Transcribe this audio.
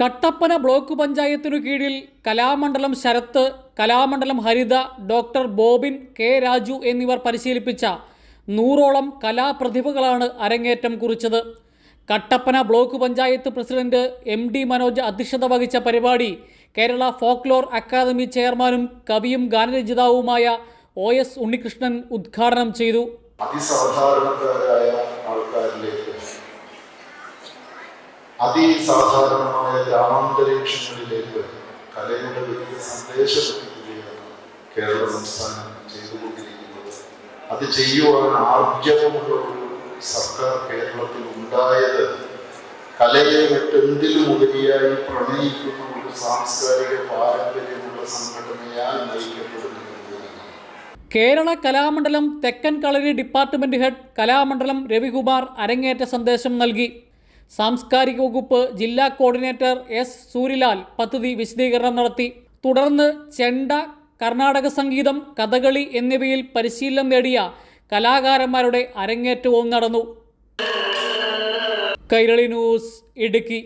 Kattappana block പഞ്ചായത്തിനു കീഴിൽ Kalamandalam Sarath Kalamandalam Haritha doctor Bobin K Raju എന്നിവർ പരിശീലിപ്പിച്ച നൂറോളം കലാപ്രതിഭകളാണ് അരങ്ങേറ്റം കുറിച്ചത്. Kattappana block panchayat president M D Manoj അധ്യക്ഷത വഹിച്ച പരിപാടി കേരള ഫോക്ലോർ അക്കാദമി ചെയർമാനും കവിയും ഗാനരചിതാവുമായ ഒ എസ് ഉണ്ണികൃഷ്ണൻ ഉദ്ഘാടനം ചെയ്തു. അതിസാധാരണമായ ഗ്രാമാന്തരീക്ഷങ്ങളിലേക്ക് കലയുടെ വലിയ സന്ദേശം എത്തിക്കുകയാണ് കേരള സംസ്ഥാനം ചെയ്തുകൊണ്ടിരിക്കുന്നത്. അത് ചെയ്യുവാൻ ആർജവമുള്ള ഒരു സർക്കാർ കേരളത്തിൽ ഉണ്ടായത് കലയെ മറ്റെന്തിലും ഉപരിയായി പ്രണയിക്കുന്ന ഒരു സാംസ്കാരിക പാരമ്പര്യമുള്ള സംഘടനയാൽ നയിക്കപ്പെടുന്നു കേരള കലാമണ്ഡലം തെക്കൻ കളരി ഡിപ്പാർട്ട്മെന്റ് ഹെഡ് കലാമണ്ഡലം രവികുമാർ അരങ്ങേറ്റ സന്ദേശം നൽകി. സാംസ്കാരിക വകുപ്പ് ജില്ലാ കോർഡിനേറ്റർ എസ് സൂര്യലാൽ പദ്ധതി വിശദീകരണം നടത്തി. തുടർന്ന് ചെണ്ട കർണാടക സംഗീതം കഥകളി എന്നിവയിൽ പരിശീലനം നേടിയ കലാകാരന്മാരുടെ അരങ്ങേറ്റവും നടന്നു. കൈരളി ന്യൂസ് ഇടുക്കി.